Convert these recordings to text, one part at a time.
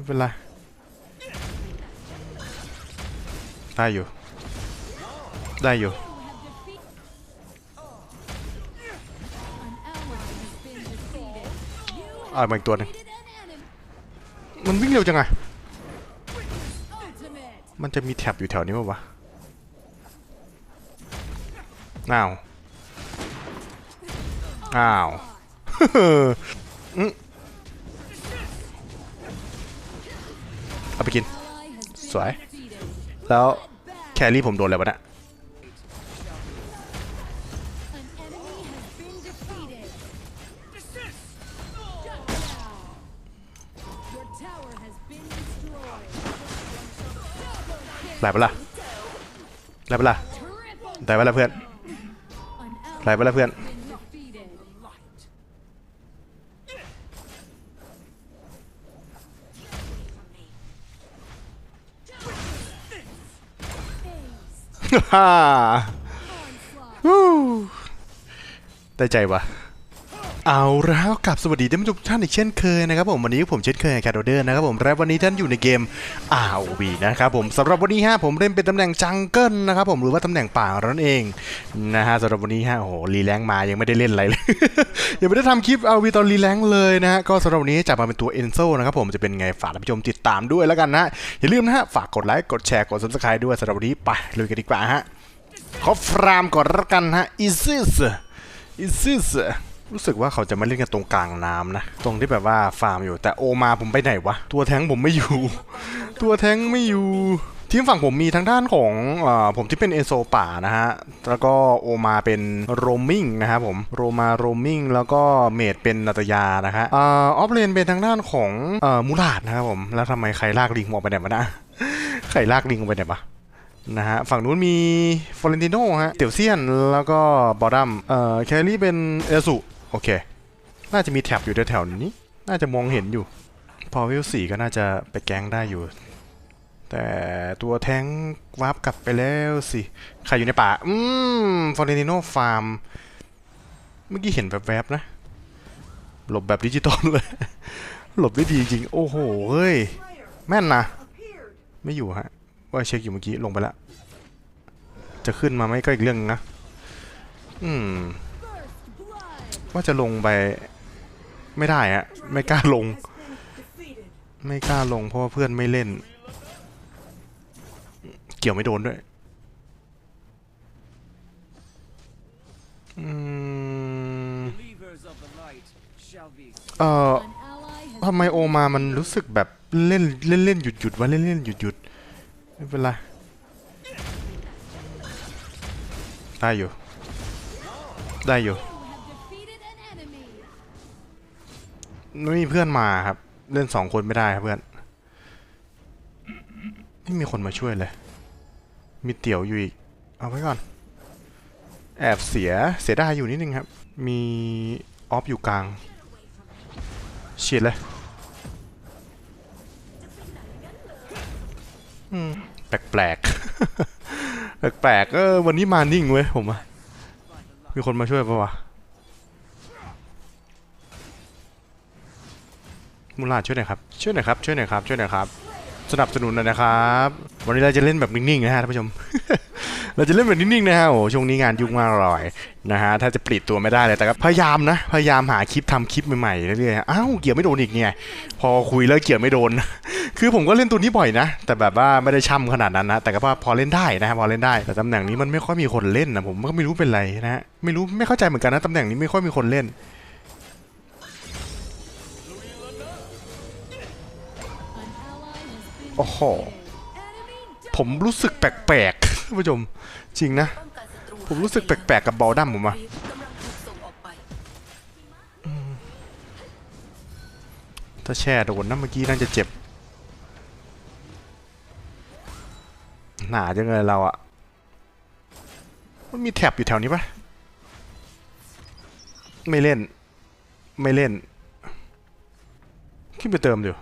ไม่เป็นไรได้อยู่ ได้อยู่ อ่ามาอีกตัวหนึงมันวิ่งเร็วจังไงมันจะมีแท็บอยู่แถวนี้ป่าวะอ้าว อ้าว อืม เอาไปกิน สวย แล้วแครี่ผมโดนอะไรวะนี่ยไหลไปะละไหลไปะละไหลไปะละเพื่อนไหลไปะละเพื่อน ได้ใจวะ เอาแล้วกับสวัสดีท่านผู้ชมทุกท่านอีกเช่นเคยนะครับผมวันนี้ผมเช่นเคยแคทโดเดอร์นะครับผมและวันนี้ท่านอยู่ในเกม ROV นะครับผมสำหรับวันนี้ฮะผมเล่นเป็นตำแหน่งจังเกิลนะครับผมหรือว่าตำแหน่งป่านั่นเองนะฮะสำหรับวันนี้ฮะโอ้โหรีแลงมายังไม่ได้เล่นอะไรเลยยังไม่ได้ทำคลิป ROV ตอนรีแลงเลยนะฮะก็สำหรับวันนี้จับมาเป็นตัว e n z o นะครับผมจะเป็นไงฝากท่านผู้ชมติดตามด้วยแล้วกันนะอย่าลืมนะฮะฝากกดไลค์กดแชร์กด subscribe ด้วยสำหรับวันนี้ไปลุยกันดีกว่าฮะขอฟรามก่อนละกันฮะอิซิสอิซิส รู้สึกว่าเขาจะมาเล่นกันตรงกลางน้ำนะ ตรงที่แบบว่าฟาร์มอยู่ แต่โอมาผมไปไหนวะ ตัวแท้งผมไม่อยู่ ตัวแท้งไม่อยู่ทีมฝั่งผมมีทางด้านของเออผมที่เป็นเอโซป่านะฮะ แล้วก็โอมาเป็นโรมมิงนะครับผมโรมาโรมมิงแล้วก็เมดเป็นนาตยานะฮะเออออฟเลนเป็นทางด้านของเอ่อมูลาดนะครับผม แล้วทำไมใครลากลิงออกไปไหนมานะใครลากลิงออกไปไหนมานะฮะ ฝั่งนู้นมีฟลอเรนติโนฮะ เตียวเซียน แล้วก็บอดัมเอ่อแครี่เป็นเอสุ โอเค น่าจะมีแท็บอยู่แถวๆนี้ น่าจะมองเห็นอยู่ พอวิวสี่ก็น่าจะไปแก๊งได้อยู่ แต่ตัวแท้งวาร์ปกลับไปแล้วสิ ใครอยู่ในป่า อืมฟลอเรนิโนฟาร์ม เมื่อกี้เห็นแวบๆนะ หลบแบบดิจิตอลเลย หลบได้ดีจริง โอ้โห เฮ้ย แม่นนะ ไม่อยู่ฮะ ว่าเช็คอยู่เมื่อกี้ ลงไปแล้วจะขึ้นมาไหมก็อีกเรื่องนะ อืม ว่าจะลงไป ไม่ได้อะไม่กล้าลง ไม่กล้าลงเพราะว่าเพื่อนไม่เล่น เกี่ยวไม่โดนด้วยเอ่อทำไมโอมามันรู้สึกแบบเล่นเล่นเล่นหยุดหยุดวะเล่นเล่นหยุดหยุดไม่เป็นไรได้อยู่ ได้อยู่ ไม่มีเพื่อนมาครับ เล่นสองคนไม่ได้ครับเพื่อนไม่มีคนมาช่วยเลย มีเตี่ยวอยู่อีก เอาไว้ก่อน แอบเสียเสียดายอยู่นิดนึงครับ มีออฟอยู่กลางเฉียดเลยแปลกแปลกๆเออวันนี้มานิ่งเว้ยผมอะมีคนมาช่วยปะวะ มูลาช่วยหน่อยครับช่วยหน่อยครับช่วยหน่อยครับช่วยหน่อยครับ สนับสนุนหน่อยนะครับ วันนี้เราจะเล่นแบบนิ่งๆนะฮะท่านผู้ชม เราจะเล่นแบบนิ่งๆนะฮะโอ้ช่วงนี้งานยุ่งมากเลยนะฮะถ้าจะปลีดตัวไม่ได้เลยแต่ก็พยายามนะ พยายามหาคลิปทำคลิปใหม่ๆเรื่อยๆอ้าวเกี่ยวไม่โดนอีกเนี่ยพอคุยแล้วเกี่ยวไม่โดน คือผมก็เล่นตัวนี้บ่อยนะ แต่แบบว่าไม่ได้ช่ำขนาดนั้นนะแต่ก็ว่าพอเล่นได้นะฮะพอเล่นได้แต่ตำแหน่งนี้มันไม่ค่อยมีคนเล่นนะผมก็ไม่รู้เป็นไรนะฮะไม่รู้ไม่เข้าใจเหมือนกันนะตำแหน่งนี้ไม่ค่อยมีคนเล่น โอ้โห ผมรู้สึกแปลกๆท่านผู้ชม จริงนะ ผมรู้สึกแปลกๆกับบอลดัมผมอะถูกส่งออกไปถ้าแช่โดนนะเมื่อกี้น่าจะเจ็บ หนาจังเลยเราอะมันมีแท็บอยู่แถวนี้ปะไม่เล่น ไม่เล่น ขึ้นไปเติมเดี๋ยว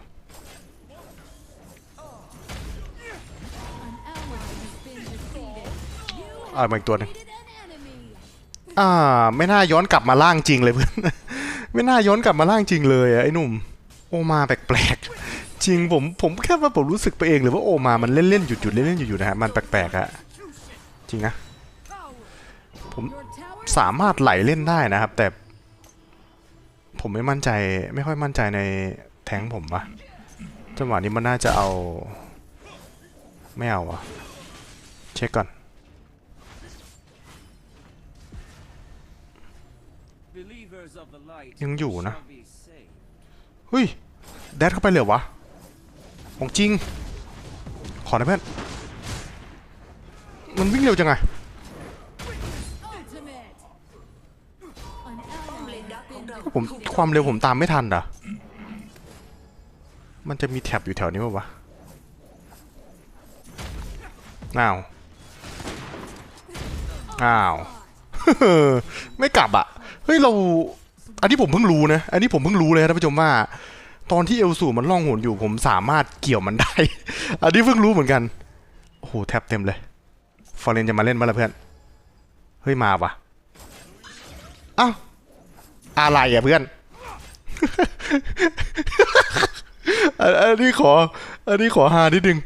อ่ามาอีกตัวนึงอ่า ไม่น่าย้อนกลับมาล่างจริงเลยเพื่อน ไม่น่าย้อนกลับมาล่างจริงเลยอะไอ้หนุ่ม โอมาแปลกๆ จริงผมผมแค่ว่าผมรู้สึกไปเองหรือว่าโอมา มันเล่นๆหยุดหยุดเล่นเล่นหยุดหยุดนะฮะ มันแปลกๆอะจริงนะ ผมสามารถไหลเล่นได้นะครับ แต่ ผมไม่มั่นใจไม่ค่อยมั่นใจในแทงผมปะจังหวะนี้มันน่าจะเอา ไม่เอาอะเช็คก่อน ยังอยู่นะ shall be saved. เฮ้ยแดดเข้าไปเลยเหรอวะของจริง ขอหนะเพื่อนมันวิ่งเร็วจังไงป้อมเลนดักของเราผมความเร็วผมตามไม่ทันอะมันจะมีแท็บอยู่แถวนี้ป่าวะอ้าว อ้าว ไม่กลับอะ เฮ้ยเรา อันนี้ผมเพิ่งรู้นะ อันนี้ผมเพิ่งรู้เลยนะท่านผู้ชมว่า ตอนที่เอลสูมันล่องหนอยู่ผมสามารถเกี่ยวมันได้ อันนี้เพิ่งรู้เหมือนกัน โอ้โหแทบเต็มเลย ฟอร์เรนจะมาเล่นมาละเพื่อน เฮ้ยมาปะอ้าวอะไรอะเพื่อน อันนี้ขอ อันนี้ขอฮานิดนึง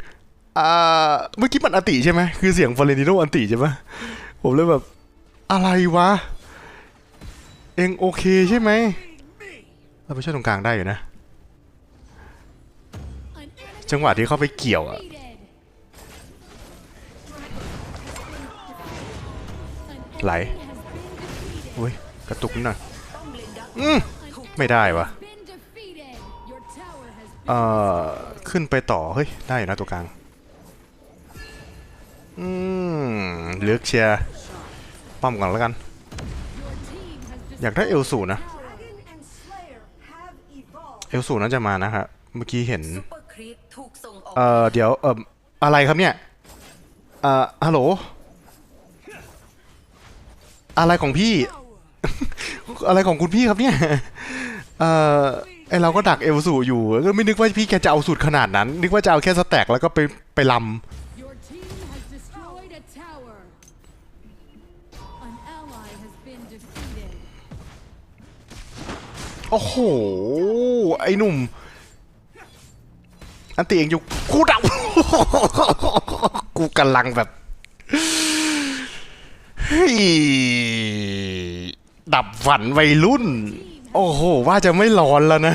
อ่า เมื่อกี้มันอติใช่ไหม คือเสียงฟอร์เรนติโนอันติใช่ไหมผมเลยแบบ อะไรวะ เองโอเคใช่ไหมเราไปช่วยตรงกลางได้อยู่นะ จังหวะที่เข้าไปเกี่ยวอะไหลอุ้ยกระตุกนิดหน่อยอืมไม่ได้วะเอ่อ ขึ้นไปต่อ เฮ้ย ได้อยู่นะตัวกลาง อืมเลือกเชียร์ป้อมก่อนแล้วกัน อยากได้เอลสูนะ เอลสูน่าจะมานะครับ เมื่อกี้เห็นซุปเปอร์ครีปถูกส่งออกเอ่อ เดี๋ยว เอ่อ อะไรครับเนี่ย เอ่อ ฮัลโหล อะไรของพี่ อะไรของคุณพี่ครับเนี่ย เอ่อ ไอเราก็ดักเอลสูอยู่ ก็ไม่นึกว่าพี่แกจะเอาสูตรขนาดนั้น นึกว่าจะเอาแค่สแต็กแล้วก็ไปไปล Your โอ้โห ไอ้หนุ่ม อันตีเองอยู่ กูดับกูกำลังแบบดับฝันวัยรุ่น โอ้โห ว่าจะไม่ร้อนแล้วนะ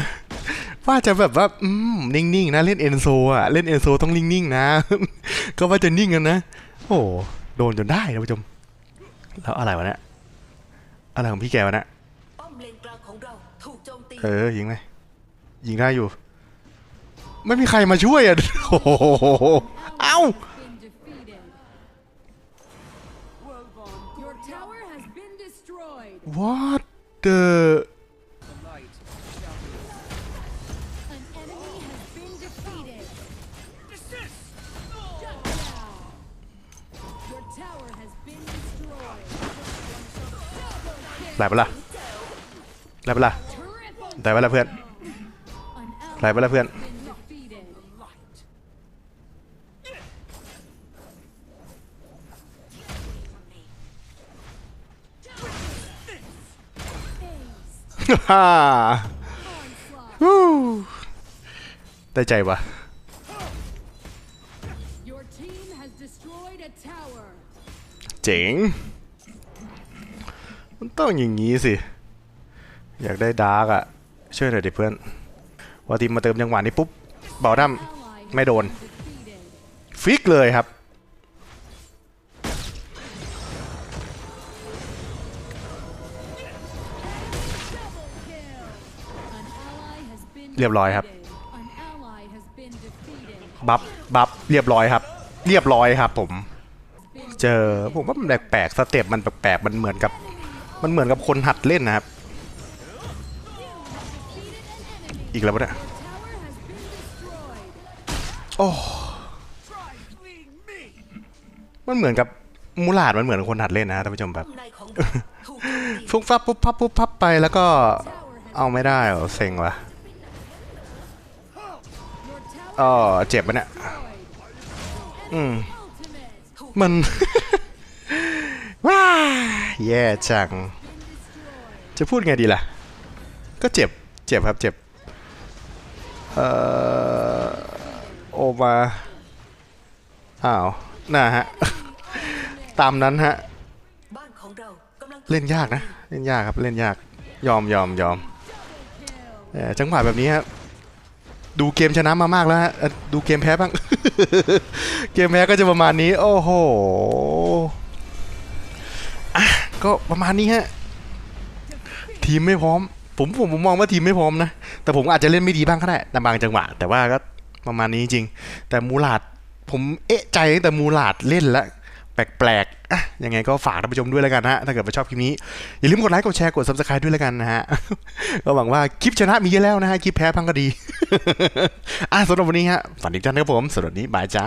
ว่าจะแบบว่า อืม นิ่งๆ นะ เล่นเอนโซอะเล่นเอนโซต้องนิ่งๆ นะ ก็ว่าจะนิ่งกันนะ โอ้โหโดนจนได้นะผู้ชม แล้วอะไรวะเนี่ย อะไรของพี่แกวะเนี่ย เออยิงไหมยิงได้อยู่ ไม่มีใครมาช่วยอะโอ้โหเอ้า Been defeated. Well done. Your tower has been destroyed. what the The light shall be An enemy has been defeated. Desist! Shut down. Your tower has been destroyed. ไหลไปะละไหลไปะละ Triple ไรไปแล้วเพื่อนไรไปแล้วเพื่อนฮ่าฮู้ได้ใจวะเจ๋ง มันต้องอย่างนี้สิ อยากได้ดาร์กอะ ช่วยหน่อยดิเพื่อนว่าทีมมาเติมจังหวะนี้ปุ๊บเบาดัมไม่โดน ฟิกเลยครับ เรียบร้อยครับ บัฟบัฟเรียบร้อยครับ เรียบร้อยครับผม เจอผมว่ามันแปลกๆสเต็ปมันแปลกๆมันเหมือนกับ มันเหมือนกับคนหัดเล่นนะครับ อีกแล้วปะเนี่ย Tower has been destroyed. โอ้ Try fleeing me! มันเหมือนกับมูลาดมันเหมือนคนหัดเล่นนะท่านผู้ชมแบบป้อมในของเราถูกโจมตีฟุบฟับปุ๊บพับปุ๊บพับไปแล้วก็ Tower has เอาไม่ได้เหรอเซ็งวะ your tower อ๋อเจ็บปะเนี่ย destroyed. อืม Ultimate มัน ว้าแย่จัง จะพูดไงดีล่ะ ก็เจ็บ เจ็บครับ เจ็บเอ่อ โอมาอ้าวน่าฮะ ตามนั้นฮะเเล่นยากนะ เล่นยากครับ เล่นยาก ยอมยอมยอมเอ่อจังหวะแบบนี้ครับดูเกมชนะมามากแล้วฮะ ดูเกมแพ้บ้าง เกมแพ้ก็จะประมาณนี้ โอ้โหอะก็ประมาณนี้ฮะ ทีมไม่พร้อม ผมผมผมมองว่าทีมไม่พร้อมนะ แต่ผมอาจจะเล่นไม่ดีบ้างก็ได้ในบางจังหวะ แต่ว่าก็ประมาณนี้จริง แต่มูลาดผมเอะใจตั้งแต่มูลาดเล่นแล้วแปลกๆอะยังไงก็ฝากท่านผู้ชมด้วยแล้วกันนะฮะ ถ้าเกิดว่าชอบคลิปนี้ อย่าลืมกดไลค์ กดแชร์ กด subscribe ด้วยแล้วกันนะฮะ ก็หวังว่าคลิปชนะมีเยอะแล้วนะฮะ คลิปแพ้พังก็ดี อะสำหรับวันนี้ฮะฝันดีทุกท่านครับผม สวันนี้บายจ้า